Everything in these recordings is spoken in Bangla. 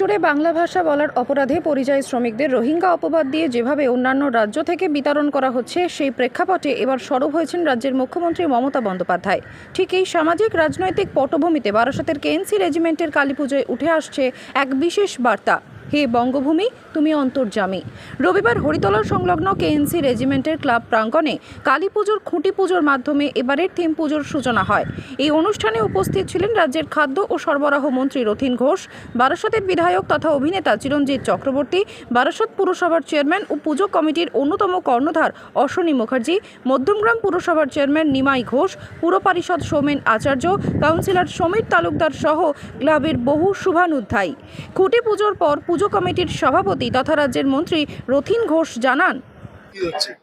জুড়ে বাংলা ভাষা বলার অপরাধে পরিযায়ী শ্রমিকদের রোহিঙ্গা অপবাদ দিয়ে যেভাবে অন্যান্য রাজ্য থেকে বিতরণ করা হচ্ছে, সেই প্রেক্ষাপটে এবার সরব হয়েছেন রাজ্যের মুখ্যমন্ত্রী মমতা বন্দ্যোপাধ্যায়। ঠিক এই সামাজিক রাজনৈতিক পটভূমিতে বারাসতের কেএনসি রেজিমেন্টের কালীপুজোয় উঠে আসছে এক বিশেষ বার্তা। হে বঙ্গভূমি, তুমি অন্তর্জামী রবিবার হরিতলা সংলগ্ন কেএনসি রেজিমেন্টের ক্লাব প্রাঙ্গণে কালী পুজোর, খুঁটি পুজোর মাধ্যমে এবারের থিম পুজোর সূচনা হয়। এই অনুষ্ঠানে উপস্থিত ছিলেন রাজ্যের খাদ্য ও সরবরাহ মন্ত্রী রথিন ঘোষ, বারাসতের বিধায়ক তথা অভিনেতা চিরঞ্জিত চক্রবর্তী, বারাসত পুরসভার চেয়ারম্যান ও পুজো কমিটির অন্যতম কর্ণধার অশ্বনী মুখার্জি, মধ্যমগ্রাম পুরসভার চেয়ারম্যান নিমাই ঘোষ, পুর পরিষদ সৌমেন আচার্য, কাউন্সিলর সমীর তালুকদার সহ ক্লাবের বহু শুভানুধ্যায়ী। খুঁটি পুজোর পর পুজো কমিটির সভাপতি তথা রাজ্যের মন্ত্রী রথিন ঘোষ জানান।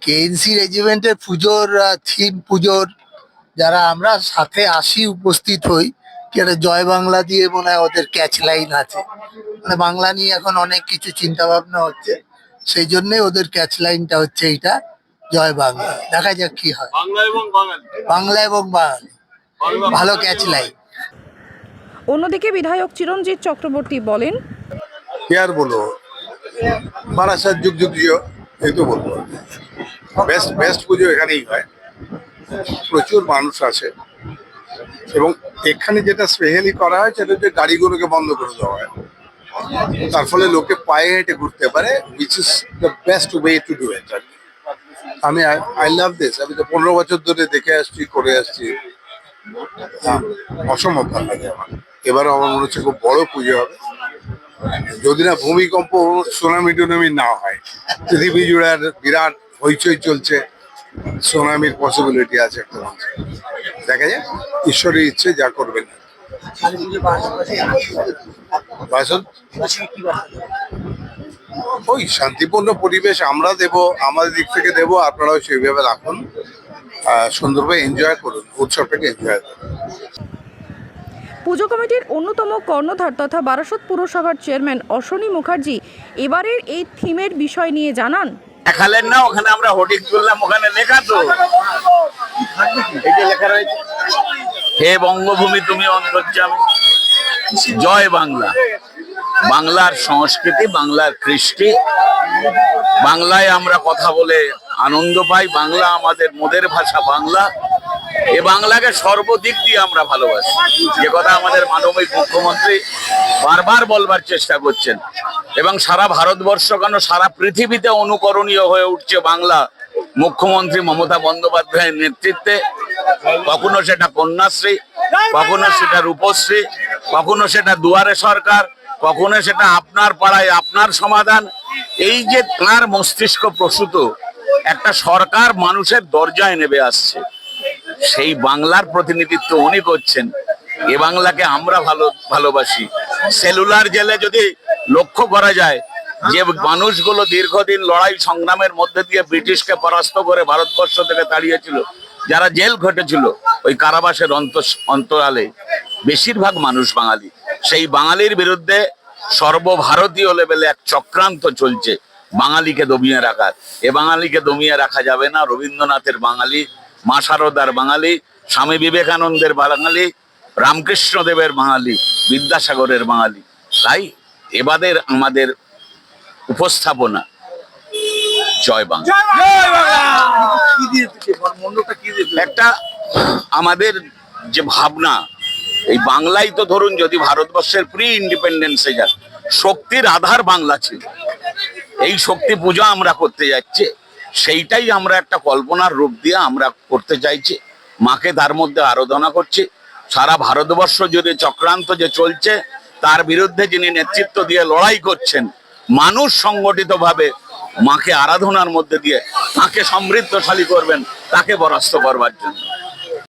কেএনসি রেজিমেন্টের পুজোর থিম পুজোর যারা আমরা সাথে আসি উপস্থিত হই জয় বাংলা দিয়ে মনে হয় ওদের ক্যাচ লাইন আছে। মানে বাংলা নিয়ে এখন অনেক কিছু চিন্তা ভাবনা হচ্ছে সেই জন্যই ওদের ক্যাচ লাইনটা হচ্ছে এইটা জয় বাংলা। দেখা যাক কি হয়। বাংলা এবং বাঙালি। বাংলা এবং বাংলা ভালো ক্যাচ লাইন অন্যদিকে বিধায়ক চিরঞ্জিত চক্রবর্তী বলেন আর বলব? বারাসাত যুগ যুগ জিও এই তো বলব। বেস্ট বেস্ট পুজো এখানেই হয়। প্রচুর মানুষ আছে। এবং এখানে যেটা স্পেশালি করা হয়, সেটা হচ্ছে গাড়িগুলোকে বন্ধ করে দেওয়া হয়। তার ফলে লোকে পায়ে হেঁটে ঘুরতে পারে which is the best way to do it আমি আই লাভ দিস আমি তো পনেরো বছর ধরে দেখে আসছি, করে আসছি। অসম্ভব ভালো লাগে আমার। এবারও আমার মনে হচ্ছে খুব বড় পুজো হবে। যদি না ভূমিকম্প সুনামি টুনামি না হয়। পৃথিবী জুড়ে বিরাট হইচই চলছে। সুনামির পসিবিলিটি আছে একটা। দেখা যায় ঈশ্বরের ইচ্ছে যা করবেন। ওই শান্তিপূর্ণ পরিবেশ আমরা দেব, আমাদের দিক থেকে দেব, আপনারাও সেইভাবে রাখুন। সুন্দরভাবে এনজয় করুন, উৎসবটাকে এনজয় করুন। পুজো কমিটির অন্যতম কর্ণধার তথা বারাসত পুরসভার চেয়ারম্যান অশ্বনী মুখার্জি এবারের এই থিমের বিষয় নিয়ে জানান। দেখালেন না, ওখানে আমরা হোর্ডিং তুললাম, ওখানে লেখা তো। লেখা রয়েছে, হে বঙ্গভূমি, তুমি অন্তর্যামী জয় বাংলা। বাংলার সংস্কৃতি, বাংলার কৃষ্টি। বাংলায় আমরা কথা বলে আনন্দ পাই। বাংলা আমাদের মোদের ভাষা, বাংলা। এ বাংলাকে সর্বদিক দিয়ে আমরা ভালোবাসি। যে কথা আমাদের মানবিক মুখ্যমন্ত্রী বারবার বলবার চেষ্টা করছেন। এবং সারা ভারতবর্ষ কেন সারা পৃথিবীতে অনুকরণীয় হয়ে উঠছে বাংলা মুখ্যমন্ত্রী মমতা বন্দ্যোপাধ্যায়ের নেতৃত্বে। কখনো সেটা কন্যাশ্রী, কখনো সেটা রূপশ্রী, কখনো সেটা দুয়ারে সরকার, কখনো সেটা আপনার পাড়ায় আপনার সমাধান। এই যে তাঁর মস্তিষ্ক প্রসূত, একটা সরকার মানুষের দরজায় নেবে আসছে। সেই বাংলার প্রতিনিধিত্ব উনি করছেন। এ বাংলাকে আমরা ভালো, ভালোবাসি। সেলুলার জেলে যদি লক্ষ্য করা যায়, যে মানুষগুলো দীর্ঘদিন লড়াই সংগ্রামের মধ্যে দিয়ে ব্রিটিশকে পরাস্ত করে ভারতবর্ষ থেকে তাড়িয়েছিল, যারা জেল ঘটেছিল ওই কারাবাসের অন্ত, অন্তরালে। বেশিরভাগ মানুষ বাঙালি। সেই বাঙালির বিরুদ্ধে সর্বভারতীয় লেভেলে এক চক্রান্ত চলছে। বাঙালিকে দমিয়ে রাখার। এ বাঙালিকে দমিয়ে রাখা যাবে না। রবীন্দ্রনাথের বাঙালি মা সারদার বাঙালি স্বামী বিবেকানন্দের বাঙালি রামকৃষ্ণ দেবের বাঙালি বিদ্যাসাগরের বাঙালি। তাই এবাদের আমাদের উপস্থাপনা জয় বাংলা। একটা আমাদের যে ভাবনা এই বাংলাই তো ধরুন যদি ভারতবর্ষের প্রি ইন্ডিপেন্ডেন্সে যান শক্তির আধার বাংলা ছিল। এই শক্তি পূজা আমরা করতে যাচ্ছি। সেইটাই আমরা একটা কল্পনার রূপ দিয়ে আমরা করতে চাইছি। মাকে তার মধ্যে আরাধনা করছি। সারা ভারতবর্ষ জুড়ে চক্রান্ত যে চলছে, তার বিরুদ্ধে যিনি নেতৃত্ব দিয়ে লড়াই করছেন, মানুষ সংগঠিতভাবে মাকে আরাধনার মধ্যে দিয়ে তাকে সমৃদ্ধশালী করবেন, তাকে বরাস্ত করবার জন্য।